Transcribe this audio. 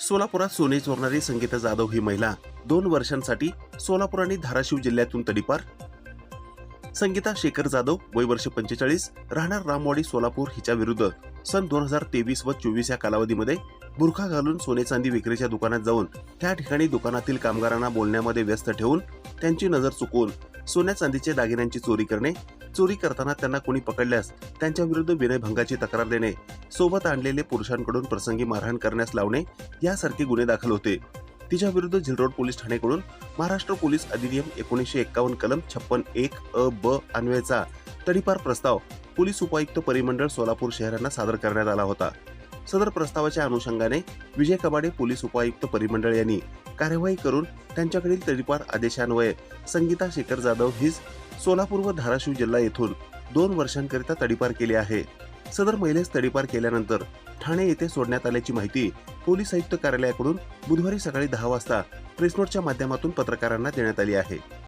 सोलापुरात सोने चोरणारी संगीता जाधव ही महिला दोन वर्षांसाठी सोलापूर आणि धाराशिव जिल्ह्यातून तडीपार. संगीता शेखर जाधव वय वर्ष पंचेचाळीस राहणार रामवाडी सोलापूर हिच्या विरुद्ध सन दोन हजार तेवीस व चोवीस या कालावधीमध्ये बुरखा घालून सोने चांदी विक्रीच्या दुकानात जाऊन त्या ठिकाणी दुकानातील कामगारांना बोलण्यामध्ये व्यस्त ठेवून त्यांची नजर चुकवून सोन्या चांदीच्या दागिन्यांची चोरी करणे चोरी करताना त्यांना कोणी पकडल्यास त्यांच्या विरुद्ध विनयभंगाची तक्रार देणे सोबत आणलेले पुरुषांकडून प्रसंगी मारहाण करण्यास लावणे यासारखे गुन्हे दाखल होते. तिच्या विरुद्ध झिलरोड पोलीस ठाणेकडून महाराष्ट्र पोलीस अधिनियम एकोणीसशे एक्कावन्न कलम छप्पन एक अ ब अन्वयचा तडीपार प्रस्ताव पोलीस उपायुक्त परिमंडळ सोलापूर शहरांना सादर करण्यात आला होता. सदर प्रस्तावाच्या अनुषंगाने विजय कबाडे पोलीस उपायुक्त परिमंडळ यांनी कार्यवाही करून त्यांच्याकडील तडीपार आदेशान्वये संगीता शेखर जाधव हीच सोलापूर व धाराशिव जिल्हा येथून दोन वर्षांकरिता तडीपार केली आहे. सदर महिलेस तडीपार केल्यानंतर ठाणे येथे सोडण्यात आल्याची माहिती पोलीस आयुक्त कार्यालयाकडून बुधवारी सकाळी दहा वाजता प्रेसनोटच्या माध्यमातून पत्रकारांना देण्यात आली आहे.